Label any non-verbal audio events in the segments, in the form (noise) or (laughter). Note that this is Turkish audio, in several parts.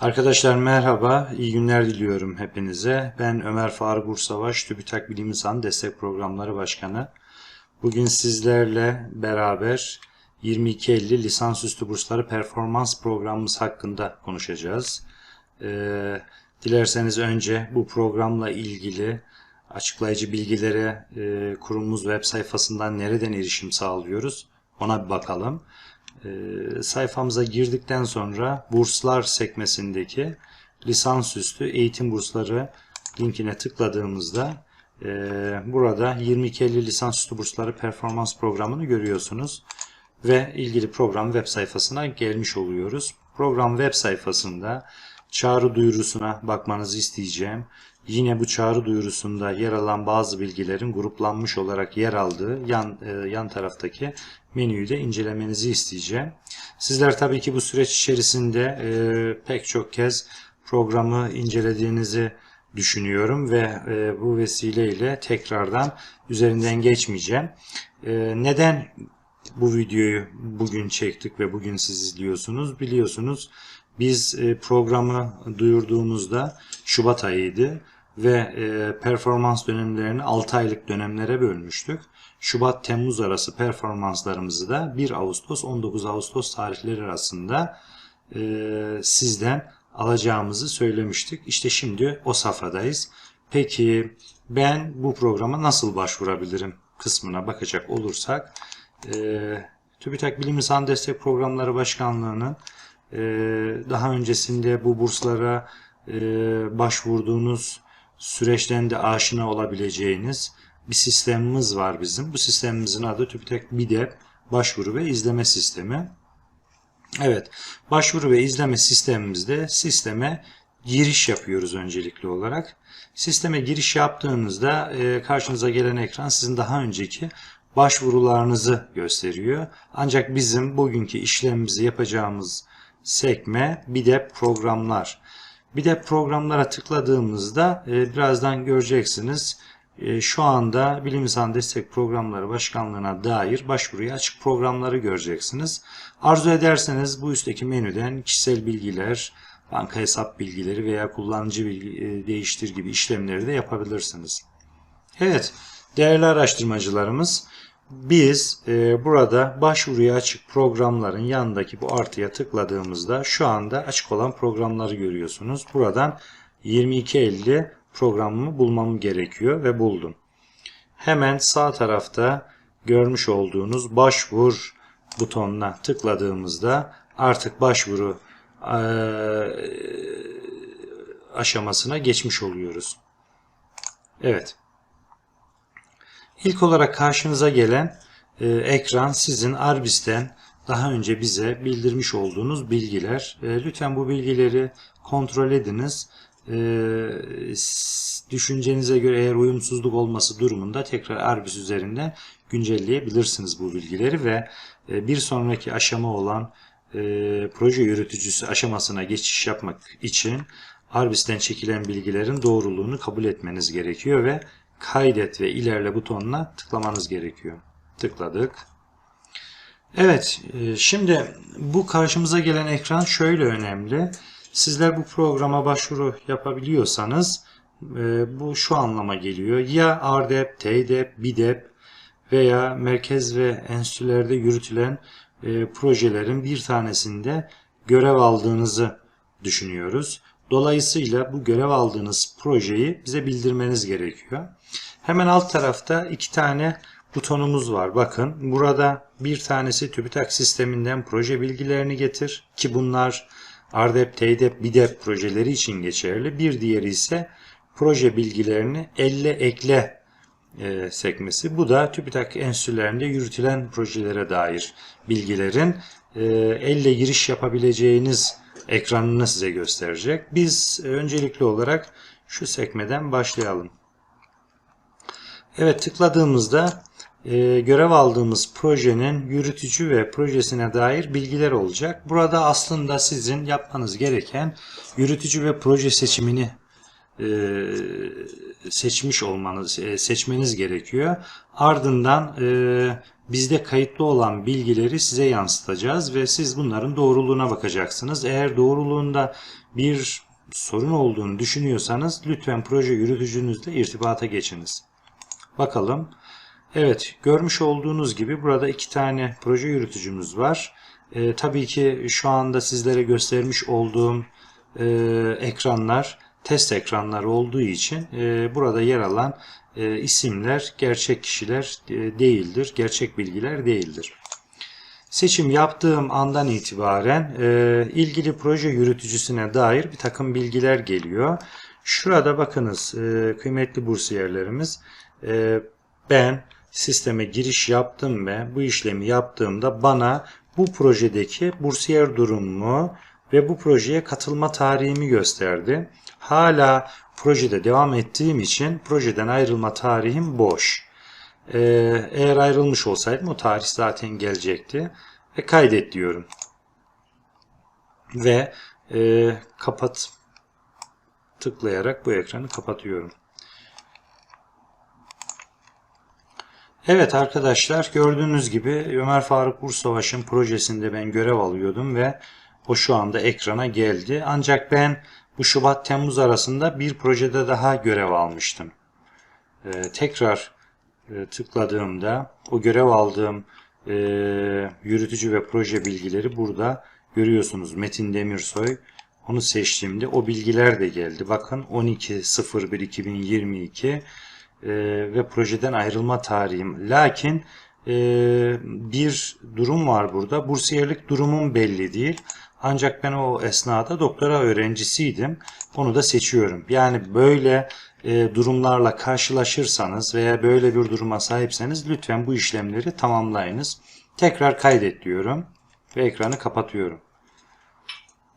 Arkadaşlar merhaba, iyi günler diliyorum hepinize. Ben Ömer Faruk Ursavaş, TÜBİTAK Bilim İnsan Destek Programları Başkanı. Bugün sizlerle beraber 2250 lisansüstü bursları performans programımız hakkında konuşacağız. Ee, dilerseniz önce bu programla ilgili açıklayıcı bilgilere e, kurumumuz web sayfasından nereden erişim sağlıyoruz ona bir bakalım. E, sayfamıza girdikten sonra burslar sekmesindeki lisansüstü eğitim bursları linkine tıkladığımızda e, burada 2250 lisansüstü bursları performans programını görüyorsunuz ve ilgili program web sayfasına gelmiş oluyoruz. Program web sayfasında çağrı duyurusuna bakmanızı isteyeceğim. Yine bu çağrı duyurusunda yer alan bazı bilgilerin gruplanmış olarak yer aldığı yan, e, yan taraftaki menüyü de incelemenizi isteyeceğim. Sizler tabii ki bu süreç içerisinde e, pek çok kez programı incelediğinizi düşünüyorum ve e, bu vesileyle tekrardan üzerinden geçmeyeceğim. E, neden bu videoyu bugün çektik ve bugün siz izliyorsunuz? Biliyorsunuz biz e, programı duyurduğumuzda Şubat ayıydı ve e, performans dönemlerini 6 aylık dönemlere bölmüştük. Şubat-Temmuz arası performanslarımızı da 1 Ağustos-19 Ağustos tarihleri arasında e, sizden alacağımızı söylemiştik. İşte şimdi o safhadayız. Peki ben bu programa nasıl başvurabilirim kısmına bakacak olursak e, TÜBİTAK Bilim İnsan Destek Programları Başkanlığı'nın e, daha öncesinde bu burslara e, başvurduğunuz süreçten de aşina olabileceğiniz bir sistemimiz var bizim. Bu sistemimizin adı TÜBİTAK BİDEP başvuru ve izleme sistemi. Evet, başvuru ve izleme sistemimizde sisteme giriş yapıyoruz öncelikli olarak. Sisteme giriş yaptığınızda e, karşınıza gelen ekran sizin daha önceki başvurularınızı gösteriyor. Ancak bizim bugünkü işlemimizi yapacağımız sekme BİDEP programlar. BİDEP programlara tıkladığımızda e, birazdan göreceksiniz. E, şu anda Bilim İnsan Destek Programları Başkanlığı'na dair başvuruya açık programları göreceksiniz. Arzu ederseniz bu üstteki menüden kişisel bilgiler, banka hesap bilgileri veya kullanıcı bilgi e, değiştir gibi işlemleri de yapabilirsiniz. Evet, değerli araştırmacılarımız, biz e, burada başvuruya açık programların yanındaki bu artıya tıkladığımızda şu anda açık olan programları görüyorsunuz. Buradan 2250 programımı bulmam gerekiyor ve buldum. Hemen sağ tarafta görmüş olduğunuz başvur butonuna tıkladığımızda artık başvuru e, aşamasına geçmiş oluyoruz. Evet. İlk olarak karşınıza gelen e, ekran sizin Arbis'ten daha önce bize bildirmiş olduğunuz bilgiler. E, lütfen bu bilgileri kontrol ediniz. E, düşüncenize göre eğer uyumsuzluk olması durumunda tekrar Arbis üzerinden güncelleyebilirsiniz bu bilgileri ve e, bir sonraki aşama olan e, proje yürütücüsü aşamasına geçiş yapmak için Arbis'ten çekilen bilgilerin doğruluğunu kabul etmeniz gerekiyor ve kaydet ve ilerle butonuna tıklamanız gerekiyor. Tıkladık. Evet, e, şimdi bu karşımıza gelen ekran şöyle önemli. Sizler bu programa başvuru yapabiliyorsanız e, bu şu anlama geliyor. Ya RDEP, TDEP, BİDEP veya merkez ve enstitülerde yürütülen e, projelerin bir tanesinde görev aldığınızı düşünüyoruz. Dolayısıyla bu görev aldığınız projeyi bize bildirmeniz gerekiyor. Hemen alt tarafta iki tane butonumuz var. Bakın burada bir tanesi TÜBİTAK sisteminden proje bilgilerini getir ki bunlar RDEP, TDEP, BİDEP projeleri için geçerli. Bir diğeri ise proje bilgilerini elle ekle e, sekmesi. Bu da TÜBİTAK enstitülerinde yürütülen projelere dair bilgilerin e, elle giriş yapabileceğiniz ekranını size gösterecek. Biz öncelikli olarak şu sekmeden başlayalım. Evet tıkladığımızda e, görev aldığımız projenin yürütücü ve projesine dair bilgiler olacak. Burada aslında sizin yapmanız gereken yürütücü ve proje seçimini e, seçmiş olmanız, e, seçmeniz gerekiyor. Ardından e, bizde kayıtlı olan bilgileri size yansıtacağız ve siz bunların doğruluğuna bakacaksınız. Eğer doğruluğunda bir sorun olduğunu düşünüyorsanız lütfen proje yürütücünüzle irtibata geçiniz. Bakalım. Evet, görmüş olduğunuz gibi burada iki tane proje yürütücümüz var. E, tabii ki şu anda sizlere göstermiş olduğum e, ekranlar test ekranları olduğu için e, burada yer alan e, isimler gerçek kişiler e, değildir, gerçek bilgiler değildir. Seçim yaptığım andan itibaren e, ilgili proje yürütücüsüne dair bir takım bilgiler geliyor. Şurada bakınız e, kıymetli bursiyerlerimiz e, ben sisteme giriş yaptım ve bu işlemi yaptığımda bana bu projedeki bursiyer durumumu ve bu projeye katılma tarihimi gösterdi. Hala projede devam ettiğim için projeden ayrılma tarihim boş. Ee, eğer ayrılmış olsaydım o tarih zaten gelecekti. Ve kaydet diyorum. Ve e, kapat tıklayarak bu ekranı kapatıyorum. Evet arkadaşlar gördüğünüz gibi Ömer Faruk Ursavaş'ın projesinde ben görev alıyordum ve o şu anda ekrana geldi. Ancak ben bu Şubat-Temmuz arasında bir projede daha görev almıştım. Ee, tekrar e, tıkladığımda o görev aldığım e, yürütücü ve proje bilgileri burada görüyorsunuz. Metin Demirsoy onu seçtiğimde o bilgiler de geldi. Bakın 12.01.2022 e, ve projeden ayrılma tarihim. Lakin e, bir durum var burada. Bursiyerlik durumum belli değil. Ancak ben o esnada doktora öğrencisiydim. Onu da seçiyorum. Yani böyle e, durumlarla karşılaşırsanız veya böyle bir duruma sahipseniz lütfen bu işlemleri tamamlayınız. Tekrar kaydet diyorum ve ekranı kapatıyorum.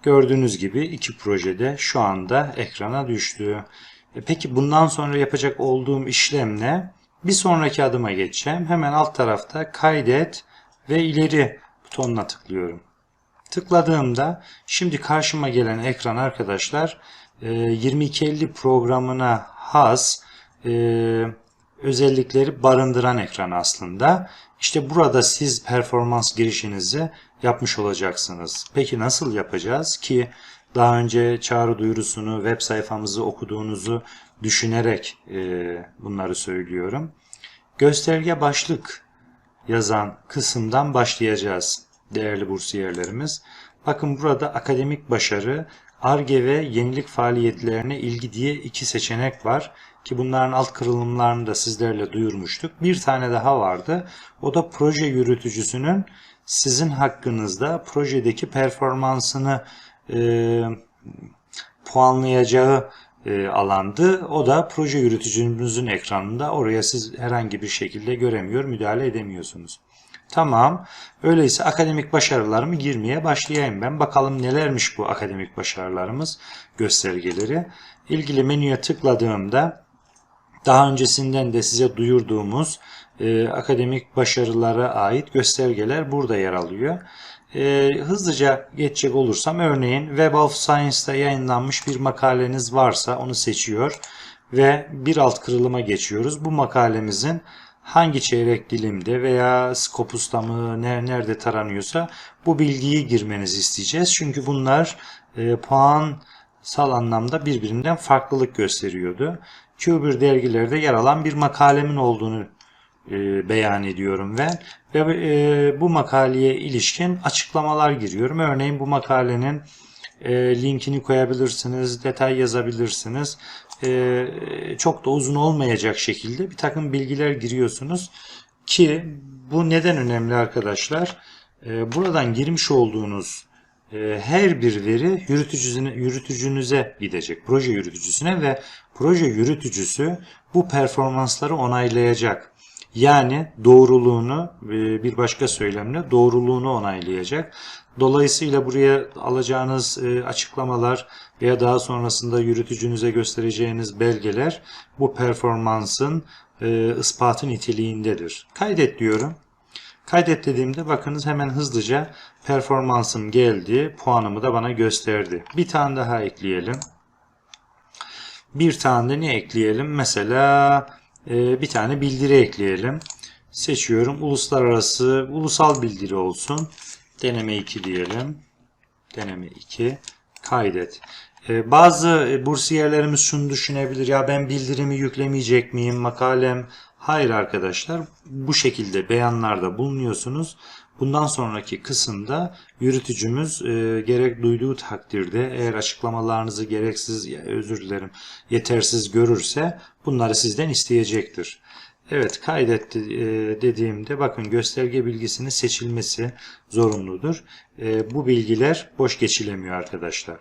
Gördüğünüz gibi iki projede şu anda ekrana düştü. E, peki bundan sonra yapacak olduğum işlem ne? Bir sonraki adıma geçeceğim. Hemen alt tarafta kaydet ve ileri butonuna tıklıyorum. Tıkladığımda şimdi karşıma gelen ekran arkadaşlar 2250 programına has e, özellikleri barındıran ekran aslında. İşte burada siz performans girişinizi yapmış olacaksınız. Peki nasıl yapacağız ki daha önce çağrı duyurusunu web sayfamızı okuduğunuzu düşünerek e, bunları söylüyorum. Gösterge başlık yazan kısımdan başlayacağız değerli bursiyerlerimiz. Bakın burada akademik başarı, ARGE ve yenilik faaliyetlerine ilgi diye iki seçenek var. Ki bunların alt kırılımlarını da sizlerle duyurmuştuk. Bir tane daha vardı. O da proje yürütücüsünün sizin hakkınızda projedeki performansını e, puanlayacağı e, alandı. O da proje yürütücünüzün ekranında. Oraya siz herhangi bir şekilde göremiyor, müdahale edemiyorsunuz. Tamam. Öyleyse akademik başarılarımı girmeye başlayayım ben. Bakalım nelermiş bu akademik başarılarımız göstergeleri. İlgili menüye tıkladığımda daha öncesinden de size duyurduğumuz e, akademik başarılara ait göstergeler burada yer alıyor. E, hızlıca geçecek olursam örneğin Web of Science'da yayınlanmış bir makaleniz varsa onu seçiyor ve bir alt kırılıma geçiyoruz. Bu makalemizin hangi çeyrek dilimde veya Scopus'ta mı nerede taranıyorsa bu bilgiyi girmenizi isteyeceğiz. Çünkü bunlar e, puansal anlamda birbirinden farklılık gösteriyordu. Q1 dergilerde yer alan bir makalemin olduğunu e, beyan ediyorum ben ve e, bu makaleye ilişkin açıklamalar giriyorum. Örneğin bu makalenin e, linkini koyabilirsiniz, detay yazabilirsiniz. E, çok da uzun olmayacak şekilde bir takım bilgiler giriyorsunuz ki bu neden önemli arkadaşlar? E, buradan girmiş olduğunuz e, her bir veri yürütücüsüne, yürütücünüze gidecek, proje yürütücüsüne ve proje yürütücüsü bu performansları onaylayacak. Yani doğruluğunu e, bir başka söylemle doğruluğunu onaylayacak. Dolayısıyla buraya alacağınız e, açıklamalar veya daha sonrasında yürütücünüze göstereceğiniz belgeler bu performansın e, ispatı niteliğindedir. Kaydet diyorum. Kaydet dediğimde bakınız hemen hızlıca performansım geldi. Puanımı da bana gösterdi. Bir tane daha ekleyelim. bir tane de ne ekleyelim? Mesela bir tane bildiri ekleyelim. Seçiyorum. Uluslararası, ulusal bildiri olsun. Deneme 2 diyelim. Deneme 2. Kaydet. E, bazı e, bursiyerlerimiz şunu düşünebilir. Ya ben bildirimi yüklemeyecek miyim? Makalem. Hayır arkadaşlar. Bu şekilde beyanlarda bulunuyorsunuz. Bundan sonraki kısımda yürütücümüz e, gerek duyduğu takdirde eğer açıklamalarınızı gereksiz, ya, özür dilerim, yetersiz görürse bunları sizden isteyecektir. Evet kaydetti e, dediğimde bakın gösterge bilgisinin seçilmesi zorunludur. E, bu bilgiler boş geçilemiyor arkadaşlar.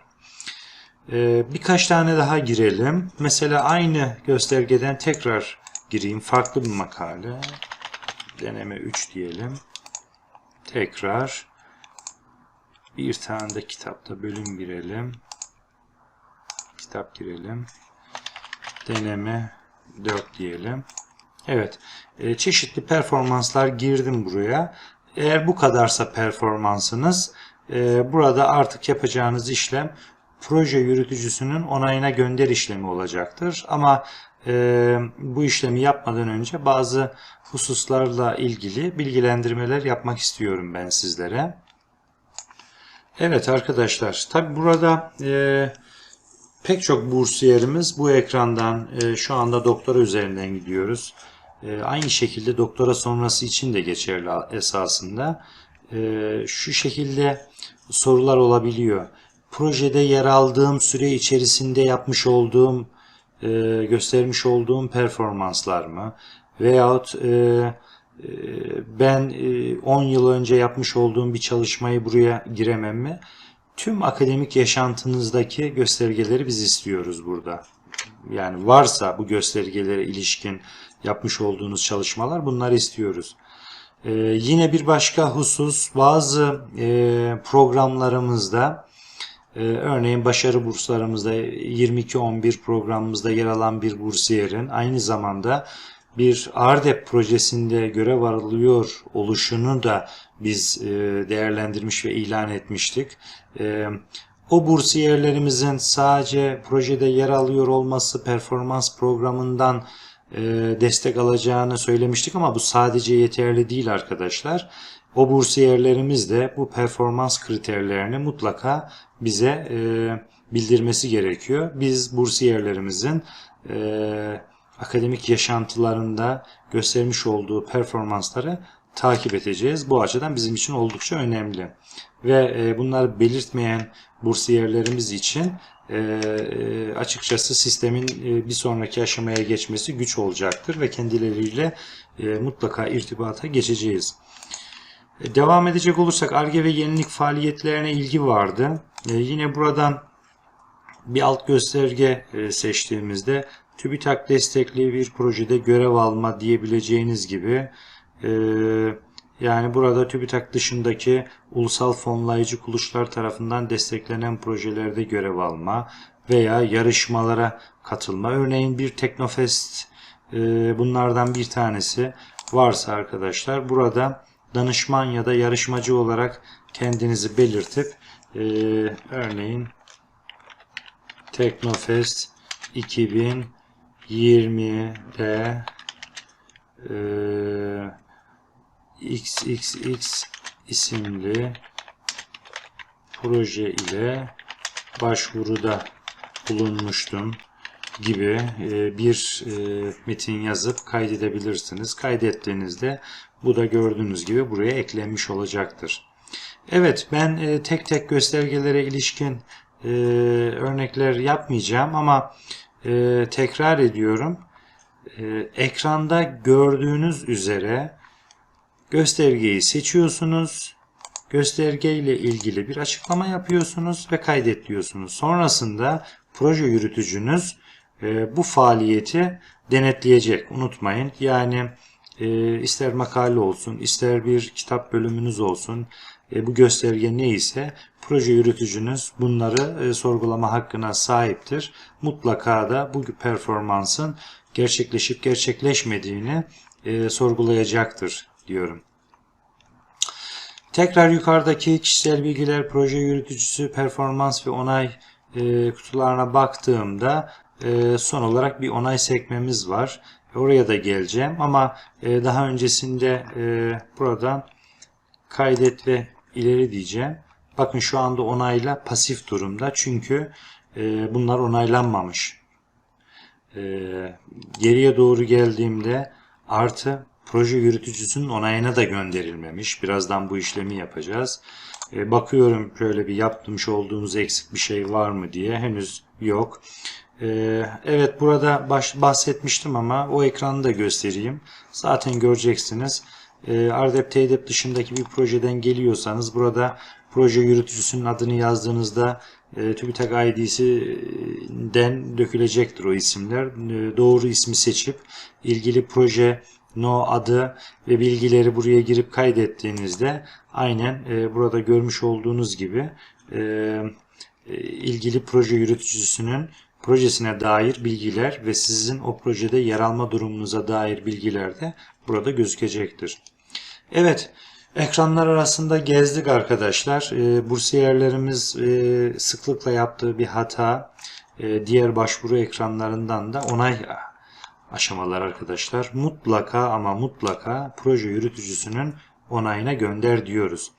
E, birkaç tane daha girelim. Mesela aynı göstergeden tekrar gireyim. Farklı bir makale. Deneme 3 diyelim. Tekrar bir tane de kitapta bölüm girelim. Kitap girelim. Deneme 4 diyelim. Evet. e, çeşitli performanslar girdim buraya. Eğer bu kadarsa performansınız e, burada artık yapacağınız işlem proje yürütücüsünün onayına gönder işlemi olacaktır. Ama e, bu işlemi yapmadan önce bazı hususlarla ilgili bilgilendirmeler yapmak istiyorum ben sizlere. Evet arkadaşlar tabi burada e, pek çok bursiyerimiz bu ekrandan e, şu anda doktora üzerinden gidiyoruz. E, aynı şekilde doktora sonrası için de geçerli esasında. E, şu şekilde sorular olabiliyor. Projede yer aldığım süre içerisinde yapmış olduğum, e, göstermiş olduğum performanslar mı? Veyahut e, e, ben e, 10 yıl önce yapmış olduğum bir çalışmayı buraya giremem mi? Tüm akademik yaşantınızdaki göstergeleri biz istiyoruz burada. Yani varsa bu göstergelere ilişkin yapmış olduğunuz çalışmalar bunları istiyoruz. Ee, yine bir başka husus bazı e, programlarımızda e, örneğin başarı burslarımızda 22-11 programımızda yer alan bir bursiyerin aynı zamanda bir ARDEP projesinde görev alıyor oluşunu da biz e, değerlendirmiş ve ilan etmiştik. E, o bursiyerlerimizin sadece projede yer alıyor olması performans programından e, destek alacağını söylemiştik ama bu sadece yeterli değil arkadaşlar. O bursiyerlerimiz de bu performans kriterlerini mutlaka bize bildirmesi gerekiyor. Biz bursiyerlerimizin akademik yaşantılarında göstermiş olduğu performansları takip edeceğiz. Bu açıdan bizim için oldukça önemli. Ve e, bunları belirtmeyen bursiyerlerimiz için e, e, açıkçası sistemin bir sonraki aşamaya geçmesi güç olacaktır ve kendileriyle mutlaka irtibata geçeceğiz. Devam edecek olursak ARGE ve yenilik faaliyetlerine ilgi vardı. Yine buradan bir alt gösterge seçtiğimizde TÜBİTAK destekli bir projede görev alma diyebileceğiniz gibi e, yani burada TÜBİTAK dışındaki ulusal fonlayıcı kuruluşlar tarafından desteklenen projelerde görev alma veya yarışmalara katılma. Örneğin bir Teknofest e, bunlardan bir tanesi varsa arkadaşlar burada danışman ya da yarışmacı olarak kendinizi belirtip e, örneğin Teknofest 2000 20'de e, XXX isimli proje ile başvuruda bulunmuştum gibi e, bir e, metin yazıp kaydedebilirsiniz. Kaydettiğinizde bu da gördüğünüz gibi buraya eklenmiş olacaktır. Evet ben e, tek tek göstergelere ilişkin örnekler yapmayacağım ama tekrar ediyorum. Ekranda gördüğünüz üzere göstergeyi seçiyorsunuz. Gösterge ile ilgili bir açıklama yapıyorsunuz ve kaydet diyorsunuz. Sonrasında proje yürütücünüz e, bu faaliyeti denetleyecek. Unutmayın. Yani e, ister makale olsun, ister bir kitap bölümünüz olsun, e, bu gösterge neyse proje yürütücünüz bunları e, sorgulama hakkına sahiptir. Mutlaka da bu performansın gerçekleşip gerçekleşmediğini sorgulayacaktır diyorum. Tekrar yukarıdaki kişisel bilgiler proje yürütücüsü performans ve onay e, kutularına baktığımda e, son olarak bir onay sekmemiz var. Oraya da geleceğim ama e, daha öncesinde e, buradan kaydet ve ileri diyeceğim. Bakın şu anda onayla pasif durumda çünkü e, bunlar onaylanmamış. Geriye doğru geldiğimde artı proje yürütücüsünün onayına da gönderilmemiş. Birazdan bu işlemi yapacağız. Bakıyorum şöyle bir yapmış olduğumuz eksik bir şey var mı diye henüz yok. E, evet burada bahsetmiştim ama o ekranı da göstereyim. Zaten göreceksiniz. E, RDEP TDEP dışındaki bir projeden geliyorsanız burada proje yürütücüsünün adını yazdığınızda e, TÜBİTAK ID'sinden dökülecektir o isimler. E, doğru ismi seçip ilgili proje no adı ve bilgileri buraya girip kaydettiğinizde aynen e, burada görmüş olduğunuz gibi e, ilgili proje yürütücüsünün projesine dair bilgiler ve sizin o projede yer alma durumunuza dair bilgiler de burada gözükecektir. Evet, ekranlar arasında gezdik arkadaşlar. E, bursiyerlerimiz e, sıklıkla yaptığı bir hata. E, diğer başvuru ekranlarından da onay aşamalar arkadaşlar. Mutlaka ama mutlaka proje yürütücüsünün onayına gönder diyoruz.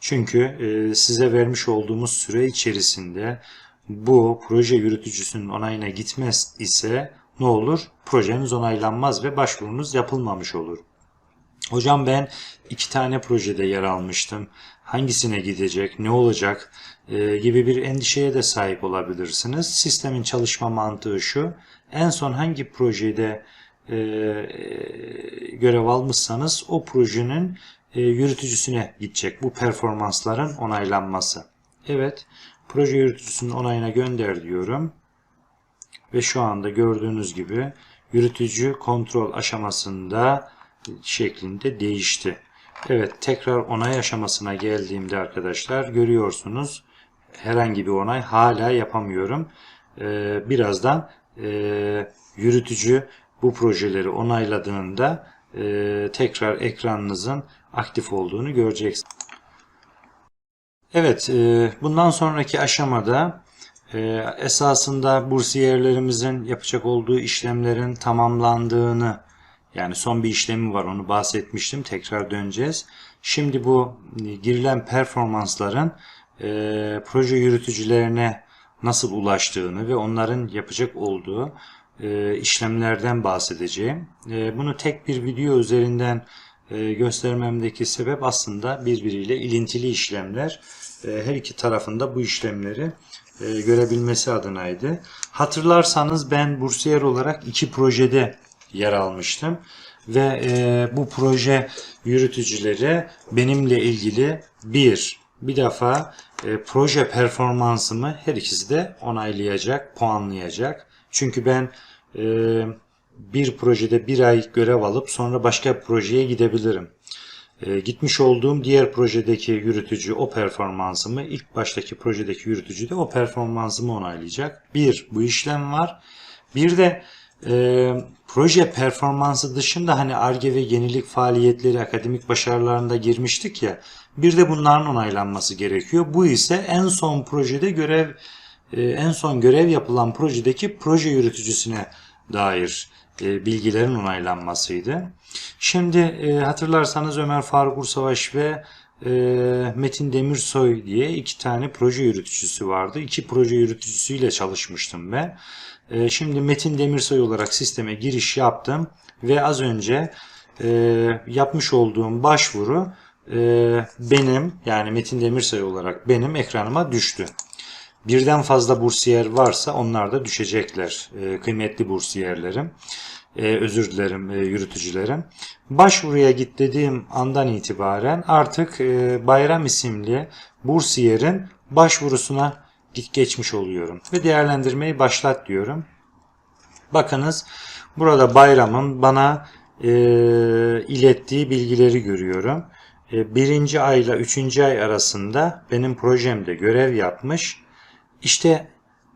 Çünkü e, size vermiş olduğumuz süre içerisinde bu proje yürütücüsünün onayına gitmez ise ne olur? Projeniz onaylanmaz ve başvurunuz yapılmamış olur. Hocam ben iki tane projede yer almıştım. Hangisine gidecek, ne olacak e, gibi bir endişeye de sahip olabilirsiniz. Sistemin çalışma mantığı şu. En son hangi projede e, görev almışsanız o projenin e, yürütücüsüne gidecek. Bu performansların onaylanması. Evet, proje yürütücüsünün onayına gönder diyorum. Ve şu anda gördüğünüz gibi yürütücü kontrol aşamasında şeklinde değişti. Evet tekrar onay aşamasına geldiğimde arkadaşlar görüyorsunuz herhangi bir onay hala yapamıyorum. Ee, birazdan e, yürütücü bu projeleri onayladığında e, tekrar ekranınızın aktif olduğunu göreceksiniz. Evet e, bundan sonraki aşamada e, esasında bursiyerlerimizin yapacak olduğu işlemlerin tamamlandığını yani son bir işlemi var onu bahsetmiştim. Tekrar döneceğiz. Şimdi bu e, girilen performansların proje yürütücülerine nasıl ulaştığını ve onların yapacak olduğu işlemlerden bahsedeceğim. Bunu tek bir video üzerinden göstermemdeki sebep aslında birbiriyle ilintili işlemler. E, her iki tarafında bu işlemleri e, görebilmesi adınaydı. Hatırlarsanız ben bursiyer olarak iki projede yer almıştım. Ve e, bu proje yürütücüleri benimle ilgili bir, bir defa e, proje performansımı her ikisi de onaylayacak, puanlayacak. Çünkü ben e, bir projede bir ay görev alıp sonra başka projeye gidebilirim. E, gitmiş olduğum diğer projedeki yürütücü o performansımı, ilk baştaki projedeki yürütücü de o performansımı onaylayacak. Bir, bu işlem var. Bir de e, proje performansı dışında hani ARGE ve yenilik faaliyetleri akademik başarılarında girmiştik ya bir de bunların onaylanması gerekiyor. Bu ise en son projede görev e, en son görev yapılan projedeki proje yürütücüsüne dair bilgilerin onaylanmasıydı. Şimdi e, hatırlarsanız Ömer Faruk Ursavaş ve e, Metin Demirsoy diye iki tane proje yürütücüsü vardı. İki proje yürütücüsüyle çalışmıştım ben. E, şimdi Metin Demirsoy olarak sisteme giriş yaptım ve az önce e, yapmış olduğum başvuru e, benim yani Metin Demirsoy olarak benim ekranıma düştü. Birden fazla bursiyer varsa onlar da düşecekler. E, kıymetli bursiyerlerim. E, özür dilerim e, yürütücülerim. Başvuruya git dediğim andan itibaren artık e, Bayram isimli bursiyerin başvurusuna git geçmiş oluyorum. Ve değerlendirmeyi başlat diyorum. Bakınız burada Bayram'ın bana e, ilettiği bilgileri görüyorum. E, birinci ayla üçüncü ay arasında benim projemde görev yapmış. İşte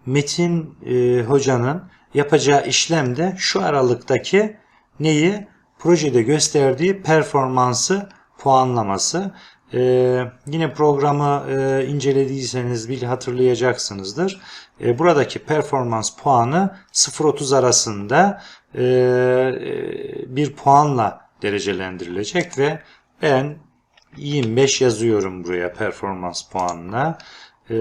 Metin e, hocanın yapacağı işlem de şu aralıktaki neyi? Projede gösterdiği performansı puanlaması. Ee, yine programı e, incelediyseniz bir hatırlayacaksınızdır. e, buradaki performans puanı 0-30 arasında e, e, bir puanla derecelendirilecek ve ben 25 yazıyorum buraya performans puanına. E,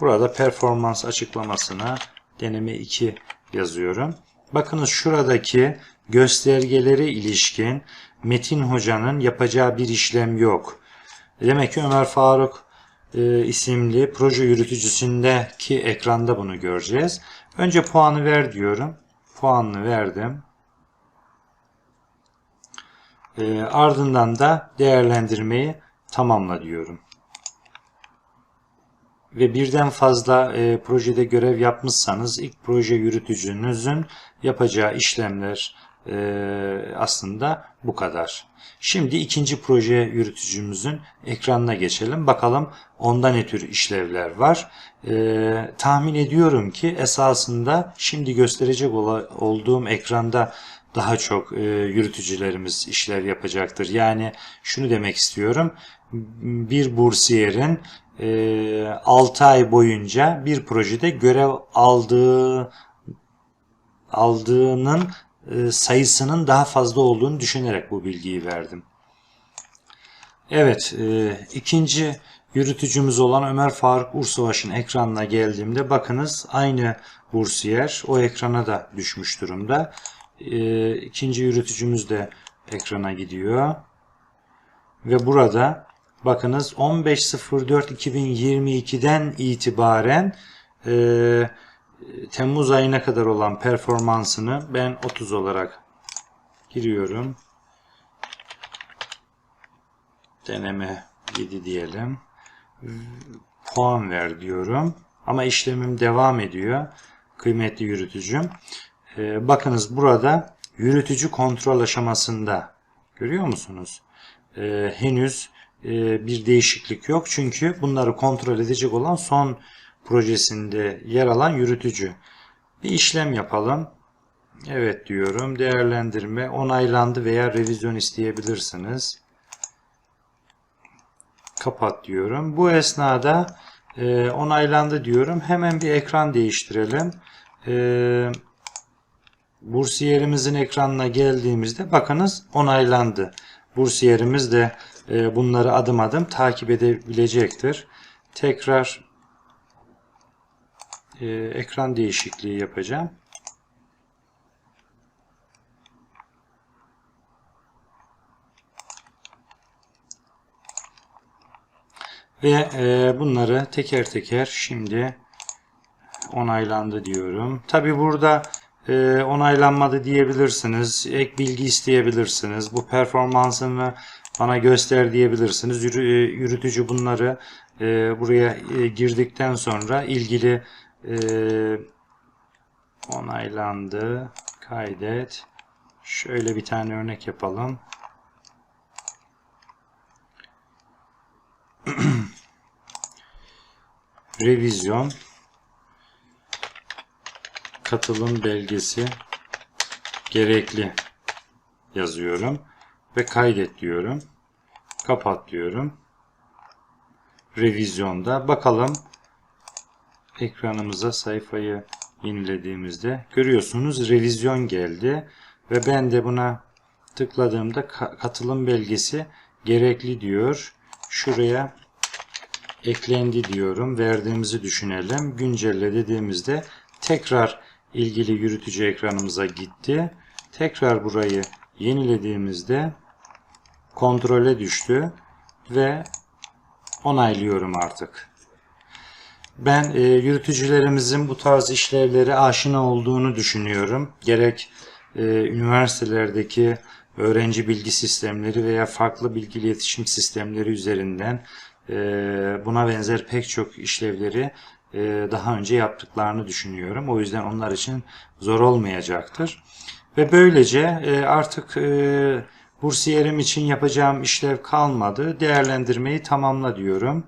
burada performans açıklamasına deneme 2 yazıyorum. Bakınız şuradaki göstergeleri ilişkin Metin Hoca'nın yapacağı bir işlem yok. Demek ki Ömer Faruk e, isimli proje yürütücüsündeki ekranda bunu göreceğiz. Önce puanı ver diyorum. Puanını verdim. E, ardından da değerlendirmeyi tamamla diyorum. Ve birden fazla e, projede görev yapmışsanız ilk proje yürütücünüzün yapacağı işlemler e, aslında bu kadar. Şimdi ikinci proje yürütücümüzün ekranına geçelim. Bakalım onda ne tür işlevler var. E, tahmin ediyorum ki esasında şimdi gösterecek olduğum ekranda daha çok e, yürütücülerimiz işlev yapacaktır. Yani şunu demek istiyorum. Bir bursiyerin 6 ay boyunca bir projede görev aldığı aldığının e, sayısının daha fazla olduğunu düşünerek bu bilgiyi verdim. Evet, e, ikinci yürütücümüz olan Ömer Faruk Ursavaş'ın ekranına geldiğimde bakınız aynı bursiyer o ekrana da düşmüş durumda. E, ikinci yürütücümüz de ekrana gidiyor. Ve burada bakınız 15.04.2022'den itibaren e, Temmuz ayına kadar olan performansını ben 30 olarak giriyorum. Deneme 7 diyelim. Puan ver diyorum. Ama işlemim devam ediyor. Kıymetli yürütücüm. Ee, bakınız burada yürütücü kontrol aşamasında görüyor musunuz? Ee, henüz e, bir değişiklik yok. Çünkü bunları kontrol edecek olan son projesinde yer alan yürütücü. Bir işlem yapalım. Evet diyorum. Değerlendirme onaylandı veya revizyon isteyebilirsiniz. Kapat diyorum. Bu esnada e, onaylandı diyorum. Hemen bir ekran değiştirelim. E, bursiyerimizin ekranına geldiğimizde bakınız onaylandı. Bursiyerimiz de bunları adım adım takip edebilecektir. Tekrar e, ekran değişikliği yapacağım. Ve e, bunları teker teker şimdi onaylandı diyorum. Tabi burada e, onaylanmadı diyebilirsiniz. Ek bilgi isteyebilirsiniz. Bu performansını bana göster diyebilirsiniz. E, yürütücü bunları e, buraya e, girdikten sonra ilgili onaylandı. Kaydet. Şöyle bir tane örnek yapalım. (clears throat) Revizyon katılım belgesi gerekli yazıyorum ve kaydet diyorum. Kapat diyorum. Revizyonda bakalım ekranımıza sayfayı yenilediğimizde görüyorsunuz revizyon geldi ve ben de buna tıkladığımda katılım belgesi gerekli diyor. Şuraya eklendi diyorum. Verdiğimizi düşünelim. Güncelle dediğimizde tekrar ilgili yürütücü ekranımıza gitti. Tekrar burayı yenilediğimizde kontrole düştü ve onaylıyorum artık. Ben e, yürütücülerimizin bu tarz işlevleri aşina olduğunu düşünüyorum. Gerek e, üniversitelerdeki öğrenci bilgi sistemleri veya farklı bilgi iletişim sistemleri üzerinden e, buna benzer pek çok işlevleri e, daha önce yaptıklarını düşünüyorum. O yüzden onlar için zor olmayacaktır. Ve böylece e, artık e, bursiyerim için yapacağım işlev kalmadı. Değerlendirmeyi tamamla diyorum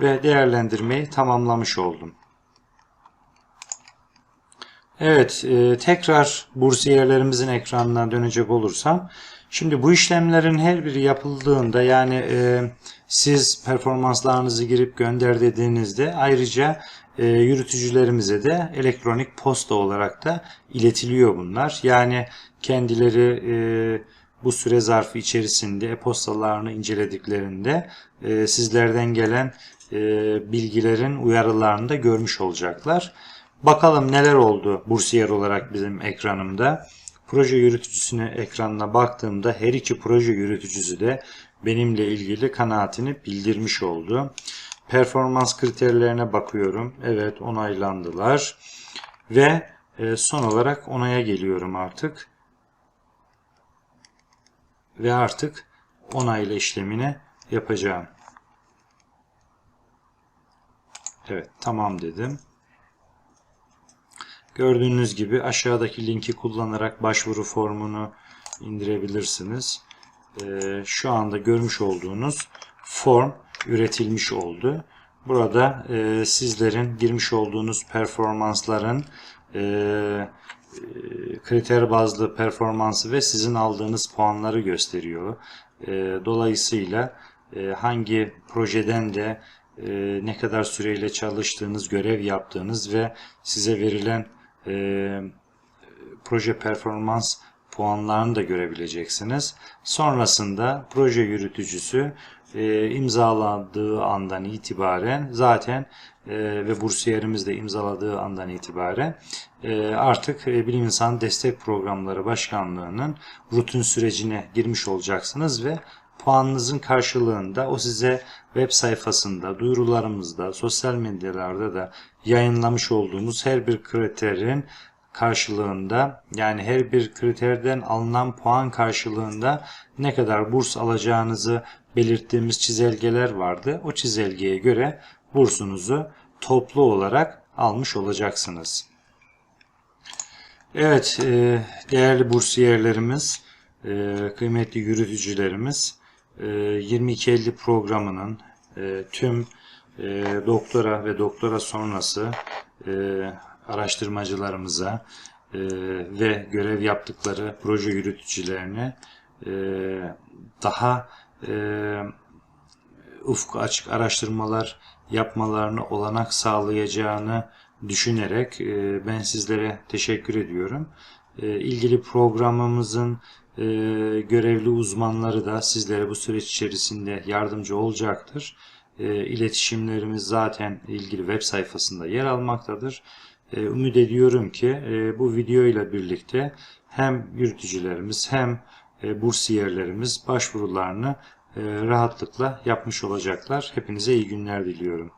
ve değerlendirmeyi tamamlamış oldum. Evet, e, tekrar bursiyerlerimizin ekranına dönecek olursam, şimdi bu işlemlerin her biri yapıldığında yani e, siz performanslarınızı girip gönder dediğinizde ayrıca e, yürütücülerimize de elektronik posta olarak da iletiliyor bunlar. Yani kendileri e, bu süre zarfı içerisinde e-postalarını incelediklerinde e, sizlerden gelen e, bilgilerin uyarılarını da görmüş olacaklar. Bakalım neler oldu bursiyer olarak bizim ekranımda. Proje yürütücüsüne ekranına baktığımda her iki proje yürütücüsü de benimle ilgili kanaatini bildirmiş oldu. Performans kriterlerine bakıyorum. Evet onaylandılar. Ve e, son olarak onaya geliyorum artık. Ve artık onayla işlemini yapacağım. Evet tamam dedim. Gördüğünüz gibi aşağıdaki linki kullanarak başvuru formunu indirebilirsiniz. Ee, şu anda görmüş olduğunuz form üretilmiş oldu. Burada e, sizlerin girmiş olduğunuz performansların e, e, kriter bazlı performansı ve sizin aldığınız puanları gösteriyor. E, dolayısıyla e, hangi projeden de e, ne kadar süreyle çalıştığınız, görev yaptığınız ve size verilen e, proje performans puanlarını da görebileceksiniz. Sonrasında proje yürütücüsü e, imzaladığı andan itibaren zaten e, ve bursiyerimiz de imzaladığı andan itibaren e, artık e, Bilim İnsan Destek Programları Başkanlığı'nın rutin sürecine girmiş olacaksınız ve puanınızın karşılığında o size web sayfasında, duyurularımızda, sosyal medyalarda da yayınlamış olduğumuz her bir kriterin karşılığında yani her bir kriterden alınan puan karşılığında ne kadar burs alacağınızı belirttiğimiz çizelgeler vardı. O çizelgeye göre bursunuzu toplu olarak almış olacaksınız. Evet e, değerli bursiyerlerimiz, e, kıymetli yürütücülerimiz 2250 programının e, tüm doktora ve doktora sonrası araştırmacılarımıza ve görev yaptıkları proje yürütücülerine daha e, ufku açık araştırmalar yapmalarını olanak sağlayacağını düşünerek e, ben sizlere teşekkür ediyorum. E, ilgili programımızın e, görevli uzmanları da sizlere bu süreç içerisinde yardımcı olacaktır. E, iletişimlerimiz zaten ilgili web sayfasında yer almaktadır. E, ümit ediyorum ki e, bu video ile birlikte hem yürütücülerimiz hem bursiyerlerimiz başvurularını rahatlıkla yapmış olacaklar. Hepinize iyi günler diliyorum.